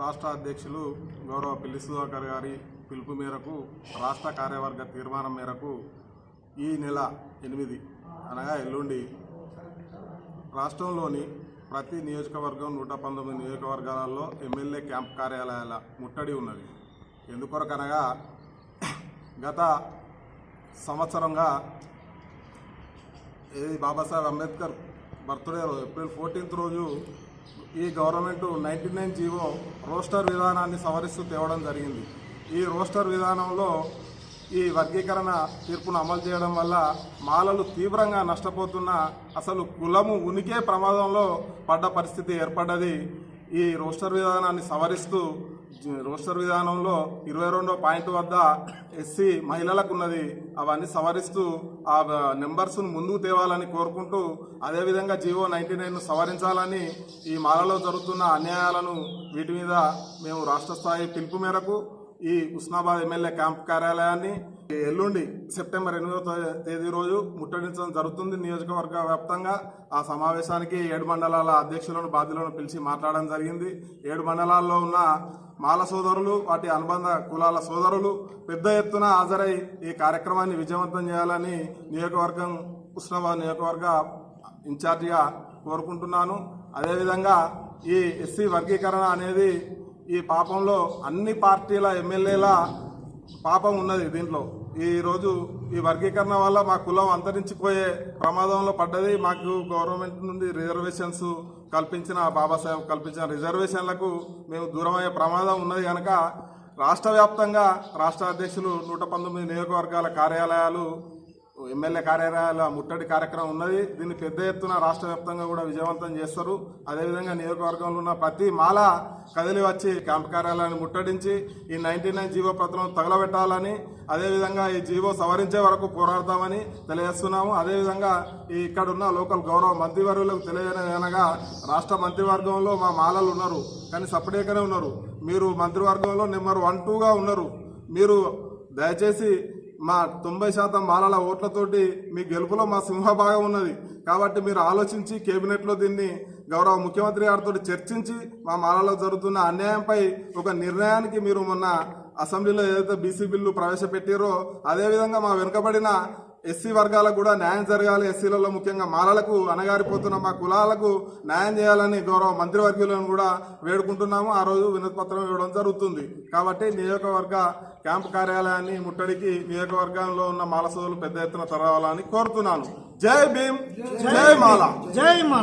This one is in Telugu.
రాష్ట్ర అధ్యక్షులు గౌరవ పిల్లి సుధాకర్ గారి పిలుపు మేరకు రాష్ట్ర కార్యవర్గ తీర్మానం మేరకు ఈ నెల ఎనిమిది అనగా ఎల్లుండి రాష్ట్రంలోని ప్రతి నియోజకవర్గం నూట పంతొమ్మిది నియోజకవర్గాలలో ఎమ్మెల్యే క్యాంప్ కార్యాలయాల ముట్టడి ఉన్నది. ఎందుకొరకనగా గత సంవత్సరంగా ఏది బాబాసాహెబ్ అంబేద్కర్ బర్త్డే రోజు ఏప్రిల్ ఫోర్టీన్త్ రోజు ఈ government ninety nine GO roster విధానాన్ని సవరిస్తూ తేవడం జరిగింది. ఈ రోస్టర్ విధానంలో ఈ వర్గీకరణ తీర్పును అమలు చేయడం వల్ల మాలలు తీవ్రంగా నష్టపోతున్న అసలు కులము ఉనికే ప్రమాదంలో పడ్డ పరిస్థితి ఏర్పడ్డది. ఈ రోస్టర్ విధానాన్ని సవరిస్తూ రోస్టర్ విధానంలో ఇరవై రెండో పాయింట్ వద్ద ఎస్సీ మహిళలకు ఉన్నది అవన్నీ సవరిస్తూ ఆ నెంబర్స్ను ముందుకు తేవాలని కోరుకుంటూ అదేవిధంగా జీవో నైన్టీ నైన్ను సవరించాలని ఈ మాలలో జరుగుతున్న అన్యాయాలను వీటి మీద మేము రాష్ట్ర స్థాయి పిలుపు మేరకు ఈ ఉస్నాబాద్ ఎమ్మెల్యే క్యాంప్ కార్యాలయాన్ని ఎల్లుండి సెప్టెంబర్ ఎనిమిదో తేదీ రోజు ముట్టడించడం జరుగుతుంది. నియోజకవర్గ వ్యాప్తంగా ఆ సమావేశానికి ఏడు మండలాల అధ్యక్షులను బాధ్యులను పిలిచి మాట్లాడడం జరిగింది. ఏడు మండలాల్లో ఉన్న మాల సోదరులు వాటి అనుబంధ కులాల సోదరులు పెద్ద ఎత్తున హాజరై ఈ కార్యక్రమాన్ని విజయవంతం చేయాలని నియోజకవర్గం ఉస్నాబాద్ నియోజకవర్గ ఇన్ఛార్జిగా కోరుకుంటున్నాను. అదేవిధంగా ఈ ఎస్సీ వర్గీకరణ అనేది ఈ పాపంలో అన్ని పార్టీల ఎమ్మెల్యేల పాపం ఉన్నది దీంట్లో. ఈరోజు ఈ వర్గీకరణ వల్ల మా కులం అంతరించిపోయే ప్రమాదంలో పడ్డది. మాకు గవర్నమెంట్ నుండి రిజర్వేషన్స్ కల్పించిన బాబాసాహెబ్ కల్పించిన రిజర్వేషన్లకు మేము దూరమయ్యే ప్రమాదం ఉన్నది కనుక రాష్ట్ర వ్యాప్తంగా రాష్ట్ర అధ్యక్షులు నూట పంతొమ్మిది నియోజకవర్గాల కార్యాలయాలు ఎమ్మెల్యే కార్యాలయాల ముట్టడి కార్యక్రమం ఉన్నది. దీన్ని పెద్ద ఎత్తున రాష్ట్ర వ్యాప్తంగా కూడా విజయవంతం చేస్తారు. అదేవిధంగా నియోజకవర్గంలో ఉన్న ప్రతి మాల కదిలి వచ్చి క్యాంప్ కార్యాలయాన్ని ముట్టడించి ఈ నైన్టీ నైన్ జీవో పత్రం తగలబెట్టాలని అదేవిధంగా ఈ జీవో సవరించే వరకు పోరాడతామని తెలియజేస్తున్నాము. అదేవిధంగా ఈ ఇక్కడ ఉన్న లోకల్ గౌరవ మంత్రివర్యులకు తెలియజేయనగా రాష్ట్ర మంత్రివర్గంలో మా మాలలు ఉన్నారు కానీ సపరేట్గానే ఉన్నారు. మీరు మంత్రివర్గంలో నెంబర్ వన్ టూగా ఉన్నారు. మీరు దయచేసి మా తొంభై శాతం మాలల ఓట్లతోటి మీ గెలుపులో మా సింహభాగం ఉన్నది. కాబట్టి మీరు ఆలోచించి కేబినెట్లో దీన్ని గౌరవ ముఖ్యమంత్రి గారితో చర్చించి మా మాలలో జరుగుతున్న అన్యాయంపై ఒక నిర్ణయానికి మీరు మొన్న అసెంబ్లీలో ఏదైతే బీసీ బిల్లు ప్రవేశపెట్టారో అదేవిధంగా మా వెనుకబడిన ఎస్సీ వర్గాలకు కూడా న్యాయం జరగాలి. ఎస్సీలలో ముఖ్యంగా మాలలకు అణగారిపోతున్న మా కులాలకు న్యాయం చేయాలని గౌరవ మంత్రివర్గులను కూడా వేడుకుంటున్నాము. ఆ రోజు వినతి పత్రం ఇవ్వడం జరుగుతుంది. కాబట్టి నియోజకవర్గ క్యాంపు కార్యాలయాన్ని ముట్టడికి నియోజకవర్గంలో ఉన్న మాల సోదరులు పెద్ద ఎత్తున తరవాలని కోరుతున్నాను. జై భీమ్ జై మాల. జై మాల.